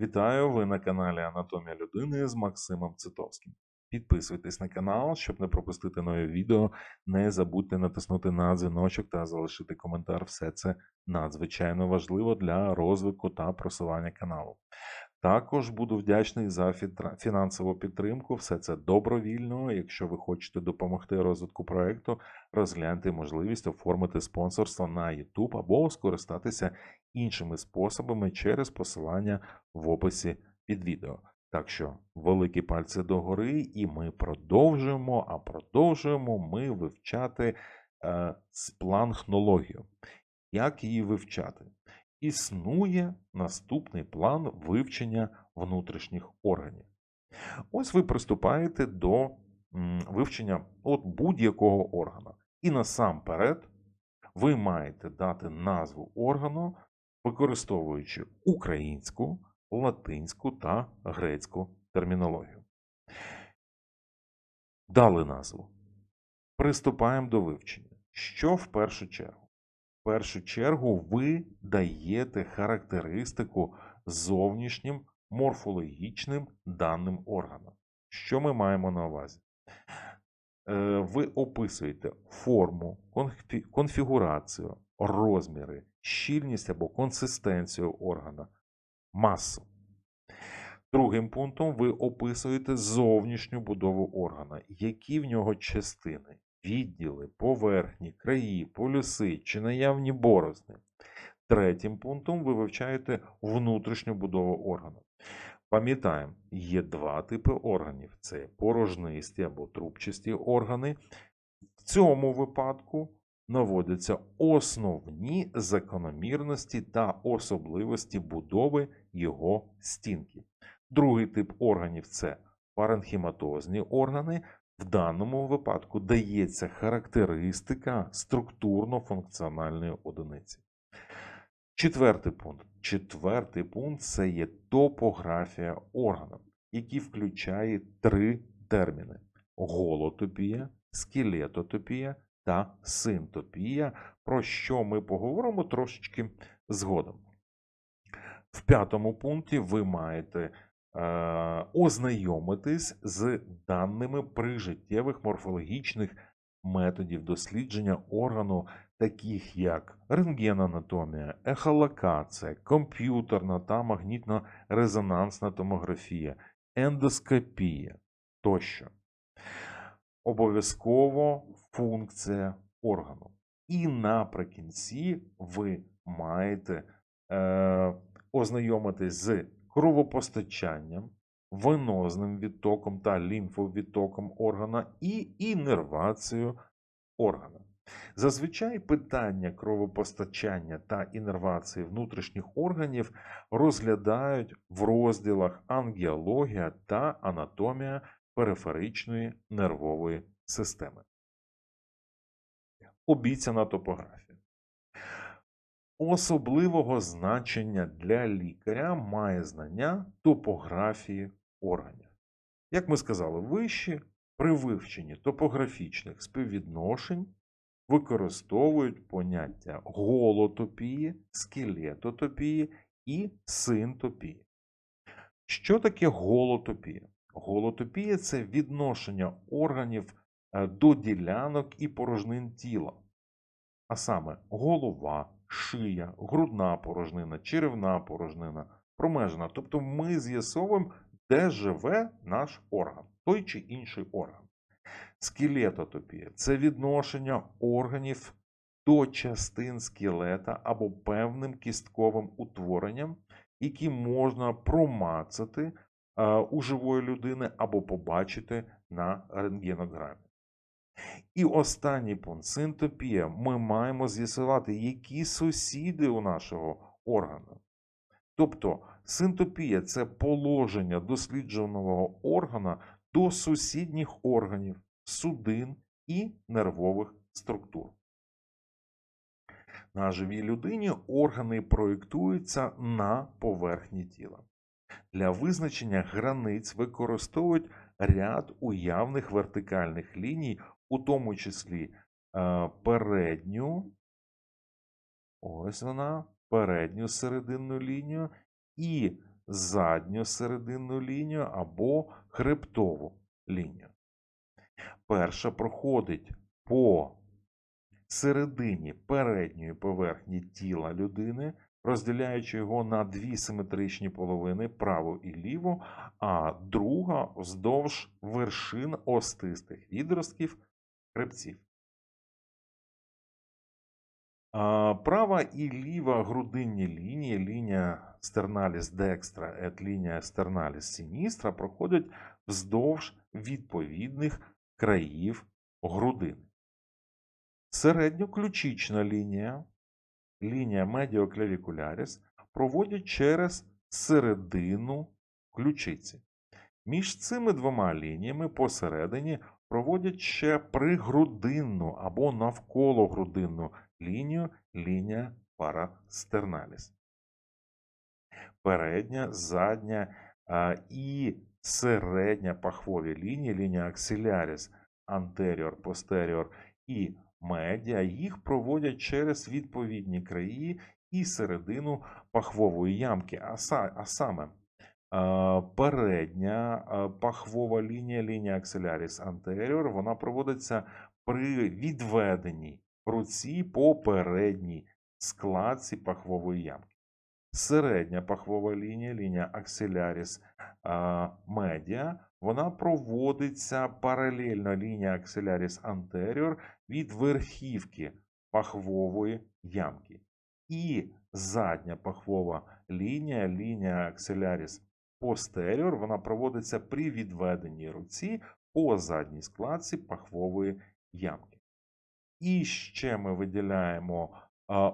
Вітаю! Ви на каналі Анатомія людини з Максимом Цитовським. Підписуйтесь на канал, щоб не пропустити нові відео. Не забудьте натиснути на дзвіночок та залишити коментар. Все це надзвичайно важливо для розвитку та просування каналу. Також буду вдячний за фінансову підтримку. Все це добровільно. Якщо ви хочете допомогти розвитку проекту, розгляньте можливість оформити спонсорство на YouTube або скористатися іншими способами через посилання в описі під відео. Так що великі пальці догори, і ми продовжуємо. А продовжуємо ми вивчати е, спланхнологію. Як її вивчати? Існує наступний план вивчення внутрішніх органів. Ось ви приступаєте до вивчення от будь-якого органа. І насамперед ви маєте дати назву органу, використовуючи українську, латинську та грецьку термінологію. Дали назву. Приступаємо до вивчення. Що в першу чергу? Першу чергу ви даєте характеристику зовнішнім морфологічним даним органам. Що ми маємо на увазі? Е, Ви описуєте форму, конфігурацію, розміри, щільність або консистенцію органа, масу. Другим пунктом ви описуєте зовнішню будову органа, які в нього частини, відділи, поверхні, краї, полюси чи наявні борозни. Третім пунктом ви вивчаєте внутрішню будову органу. Пам'ятаємо, є два типи органів: це порожнисті або трубчасті органи. В цьому випадку наводяться основні закономірності та особливості будови його стінки. Другий тип органів це паренхіматозні органи. В даному випадку дається характеристика структурно-функціональної одиниці. Четвертий пункт. Четвертий пункт це є топографія органу, який включає три терміни: голотопія, скелетотопія та синтопія, про що ми поговоримо трошечки згодом. В п'ятому пункті ви маєте ознайомитись з даними прижиттєвих морфологічних методів дослідження органу, таких як рентгенанатомія, ехолокація, комп'ютерна та магнітно-резонансна томографія, ендоскопія тощо. Обов'язково функція органу. І наприкінці ви маєте е, ознайомитись з кровопостачанням, венозним відтоком та лімфовідтоком органа і іннервацією органа. Зазвичай питання кровопостачання та іннервації внутрішніх органів розглядають в розділах ангіологія та анатомія периферичної нервової системи. Обіцяна топографія. Особливого значення для лікаря має знання топографії органів. Як ми сказали вище, при вивченні топографічних співвідношень використовують поняття голотопії, скелетотопії і синтопії. Що таке голотопія? Голотопія це відношення органів е, до ділянок і порожнин тіла, а саме голова, шия, грудна порожнина, черевна порожнина, промежна. Тобто ми з'ясовуємо, де живе наш орган, той чи інший орган. Скелетотопія це відношення органів до частин скелета або певним кістковим утворенням, які можна промацати е, у живої людини або побачити на рентгенограмі. І останній пункт синтопія. Ми маємо з'ясувати, які сусіди у нашого органу. Тобто синтопія це положення дослідженого органа до сусідніх органів, судин і нервових структур. На живій людині органи проєктуються на поверхні тіла. Для визначення границь використовують ряд уявних вертикальних ліній, у тому числі е, передню, ось вона, передню серединну лінію і задню серединну лінію або хребтову лінію. Перша проходить по середині передньої поверхні тіла людини, розділяючи його на дві симетричні половини праву і ліву, а друга вздовж вершин остистих відростків хребців. Права і ліва грудинні лінії, лінія стерналіс декстра et лінія стерналіс сіністра проходять вздовж відповідних країв грудини. Середньоключична лінія, лінія медіоклавікуляріс, проводять через середину ключиці. Між цими двома лініями посередині проводять ще пригрудинну або навкологрудинну лінію лінія парастерналіс. Передня, задня і середня пахвові лінії, лінія аксиляріс, антеріор, постеріор і медіа, їх проводять через відповідні краї і середину пахвової ямки, а, саме передня пахвова лінія, лінія аксиляріс антеріор, вона проводиться при відведенні руці по передній складці пахвової ямки. Середня пахвова лінія, лінія аксиляріс медіа, вона проводиться паралельно лінія аксиляріс антеріор від верхівки пахвової ямки. І задня пахвова лінія, лінія аксиляріс постеріор, вона проводиться при відведенні руці по задній складці пахвової ямки. І ще ми виділяємо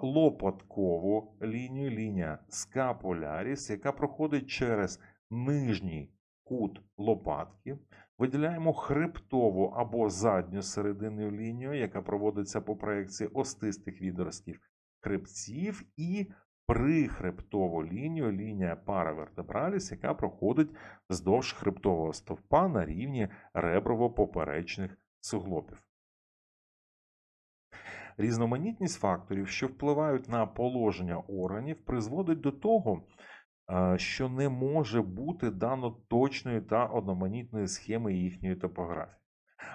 лопаткову лінію, лінія скапуляріс, яка проходить через нижній кут лопатки. Виділяємо хребтову або задню серединну лінію, яка проводиться по проекції остистих відростків хребців, і прихребтову лінію, лінія паравертебраліс, яка проходить вздовж хребтового стовпа на рівні реброво-поперечних суглобів. Різноманітність факторів, що впливають на положення органів, призводить до того, е, що не може бути дано точної та одноманітної схеми їхньої топографії.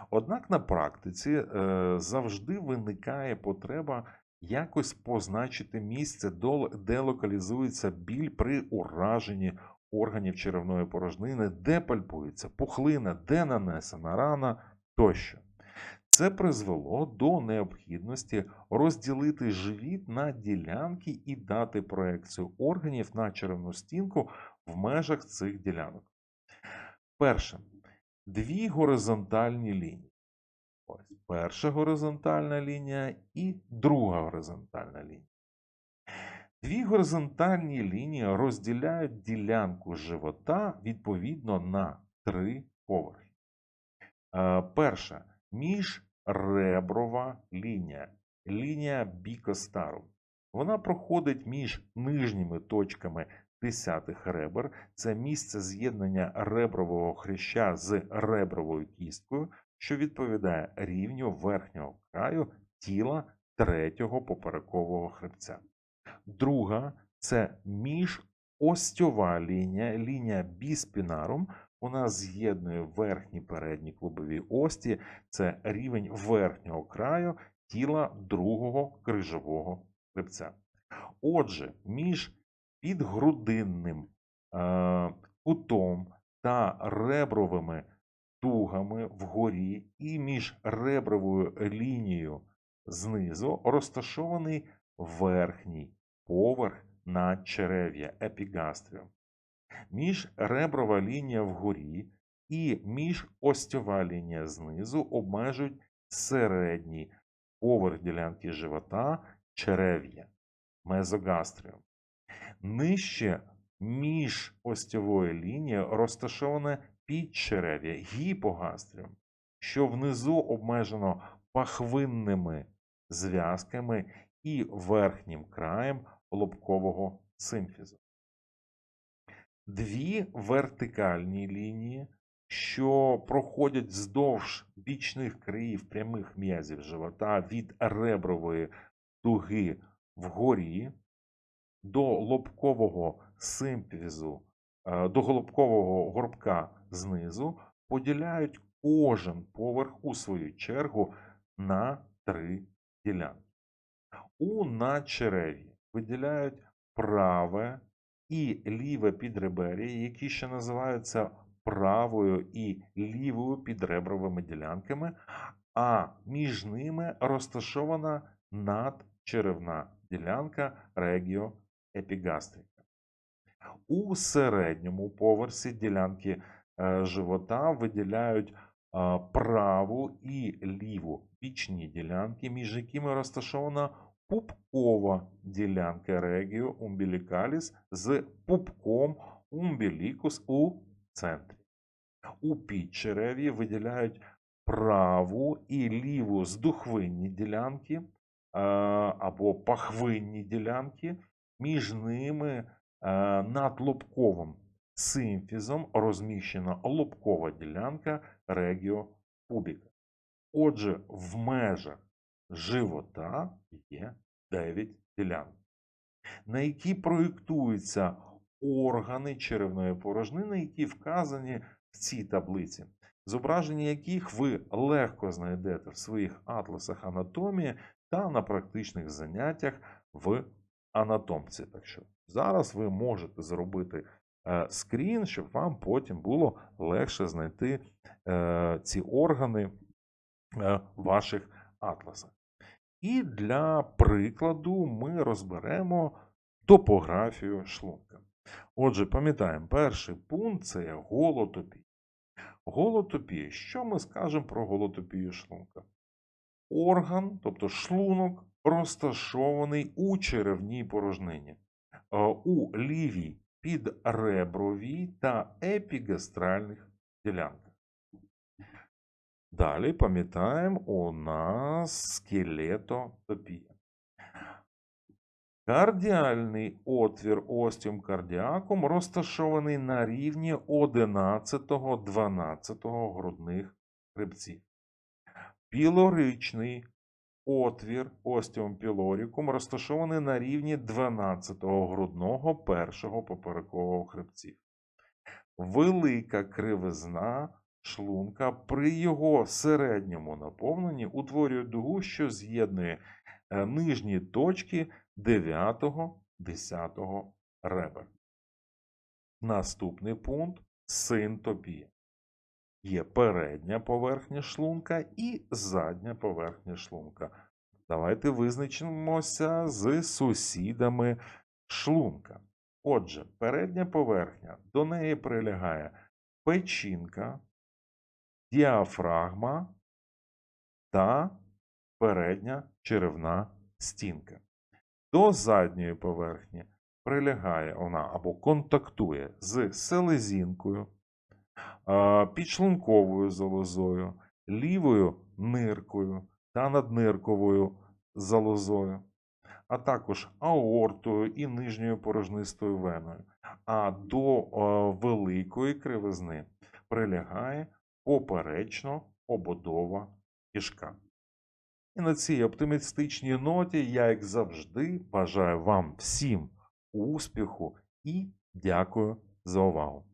Однак на практиці е, завжди виникає потреба якось позначити місце, де локалізується біль при ураженні органів черевної порожнини, де пальпується пухлина, де нанесена рана тощо. Це призвело до необхідності розділити живіт на ділянки і дати проекцію органів на черевну стінку в межах цих ділянок. Перше. Дві горизонтальні лінії. Ось Перша горизонтальна лінія і друга горизонтальна лінія. Дві горизонтальні лінії розділяють ділянку живота відповідно на три поверхи. Е, перша міжреброва лінія, лінія бікостару. Вона проходить між нижніми точками десятих ребер. Це місце з'єднання ребрового хряща з ребровою кісткою, що відповідає рівню верхнього краю тіла третього поперекового хребця. Друга це міжостьова лінія, лінія біспінарум, вона з'єднує верхні передні клубові ості, це рівень верхнього краю тіла другого крижового хребця. Отже, між підгрудинним е, кутом та ребровими тугами вгорі і між ребровою лінією знизу розташований верхній поверх на надчерев'я епігастріум. Міжреброва лінія вгорі і міжостьова лінія знизу обмежують середній поверх ділянки живота черев'я мезогастріум. Нижче між остьовою лінією розташоване підчерев'я гіпогастріум, що внизу обмежено пахвинними зв'язками і верхнім краєм лобкового симфізу дві вертикальні лінії, що проходять вздовж бічних країв прямих м'язів живота від ребрової дуги вгорі до лобкового симпвізу е, доголубкового горбка знизу поділяють кожен поверх у свою чергу на три ділянки. У надчерев'ї виділяють праве і ліве підребер'я, які ще називаються правою і лівою підребровими ділянками, а між ними розташована надчеревна ділянка регіоепігастрика. У середньому поверсі ділянки е, живота виділяють праву і ліву бічні ділянки, між якими розташована пупкова ділянка регіо умбілікаліс з пупком умбілікус у центрі. У підчерев'ї виділяють праву і ліву здухвинні ділянки е, або пахвинні ділянки, між ними е, над лобковим симфізом розміщена лобкова ділянка регіо пубіка. Отже, в межах живота є 9 ділянок, на які проєктуються органи черевної порожнини, які вказані в цій таблиці, зображення яких ви легко знайдете в своїх атласах анатомії та на практичних заняттях в анатомці. Так що зараз ви можете зробити е, скрін, щоб вам потім було легше знайти е, ці органи е, в ваших атласах. І для прикладу ми розберемо топографію шлунка. Отже, пам'ятаємо, перший пункт це голотопія. Голотопія. Що ми скажемо про голотопію шлунка? Орган, тобто шлунок, розташований у черевній порожнині, е, у лівій підребровій та епігастральних ділянках. Далі пам'ятаємо, у нас скелетотопія. Кардіальний отвір остіум кардіакум розташований на рівні 11-12 грудних хребців. Пілоричний отвір остіум пілорікум розташований на рівні 12-го грудного першого поперекового хребців. Велика кривизна шлунка при його середньому наповненні утворює дугу, що з'єднує е, нижні точки 9-10 ребер. Наступний пункт синтопія. Є передня поверхня шлунка і задня поверхня шлунка. Давайте визначимося з сусідами шлунка. Отже, передня поверхня, до неї прилягає печінка, діафрагма та передня черевна стінка. До задньої поверхні прилягає вона або контактує з селезінкою, підшлунковою залозою, лівою ниркою та наднирковою залозою, а також аортою і нижньою порожнистою веною. А до великої кривизни прилягає поперечно ободова кишка. І на цій оптимістичній ноті я, як завжди, бажаю вам всім успіху і дякую за увагу.